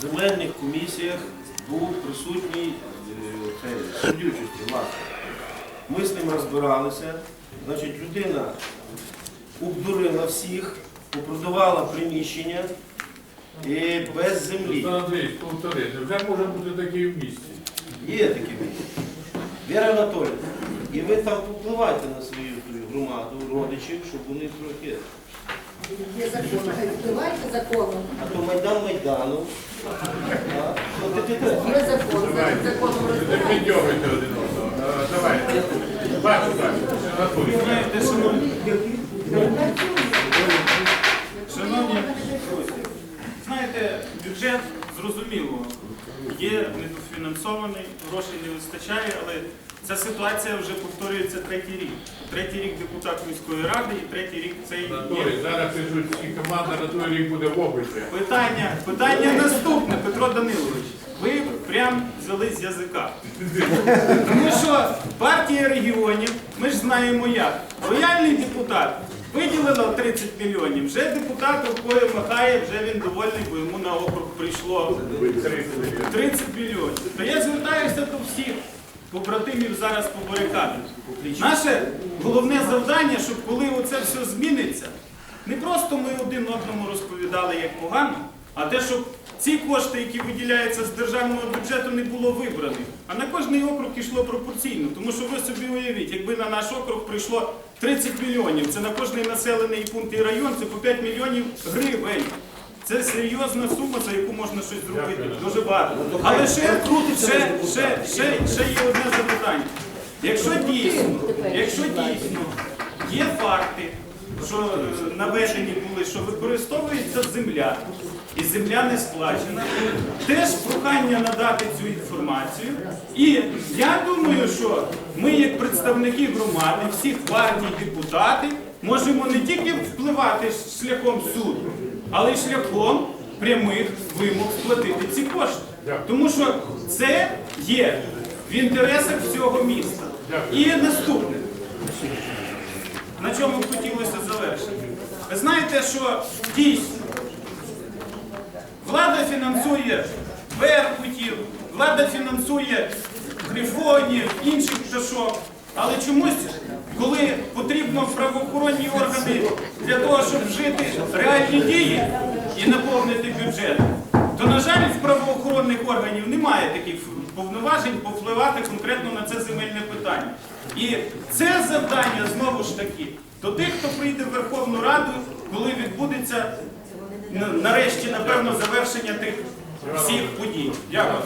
земельних комісіях був присутній е, цей, судючості, власне. Ми з ним розбиралися. Значить, людина обдурила всіх, попродавала приміщення і без землі. Олександр Андрійович, повтори, вже може бути такий в місті. Є такі місця. Віра Анатолійовна, і ви там попливайте на свою громаду, родичів, щоб вони трохи. Є закон, впливайте законом. А то Майдан Майдану. Ти? Є закон, зараз законом Не піддьогуйте один одного. Е, Давайте. Бачу, бачу. Ви Знаєте, шановні друзі, знаєте, бюджет зрозуміло є недофінансований, грошей не вистачає, але ця ситуація вже повторюється третій рік. Третій рік депутат міської ради і третій рік цей є. Зараз пишуть, і команда на той рік буде в описі. Питання, питання наступне, Петро Данилович. Ви прям взяли з язика. Тому що партія регіонів, ми ж знаємо як. Лояльний депутат виділила 30 мільйонів. Вже депутат рукою махає, вже він довольний, бо йому на округ прийшло 30 мільйонів. То я звертаюся до всіх побратимів зараз по барикадам. Наше головне завдання, щоб коли оце все зміниться, не просто ми один одному розповідали, як погано, а те, щоб ці кошти, які виділяються з державного бюджету, не було вибраних. А на кожний округ йшло пропорційно. Тому що ви собі уявіть, якби на наш округ прийшло 30 мільйонів, це на кожний населений пункт і район, це по 5 мільйонів гривень. Це серйозна сума, за яку можна щось зробити. Дуже багато. Але ще, ще, ще, ще, ще є одне запитання. Якщо дійсно, якщо дійсно є факти, що е, наведені були, що використовується земля, і земля не сплачена, теж прохання надати цю інформацію. І я думаю, що ми, як представники громади, всіх партій, депутати, можемо не тільки впливати шляхом суду, але й шляхом прямих вимог сплатити ці кошти. Тому що це є в інтересах всього міста. І наступне. На чому хотілося завершити? Ви знаєте, що дійсно влада фінансує беркутів, влада фінансує грифонів, інших пташок. Але чомусь, коли потрібно правоохоронні органи для того, щоб вжити реальні дії і наповнити бюджет, то, на в правоохоронних органів немає таких повноважень повпливати конкретно на це земельне питання. І це завдання знову ж таки до тих, хто прийде в Верховну Раду, коли відбудеться нарешті, напевно, завершення тих всіх подій. Дякую.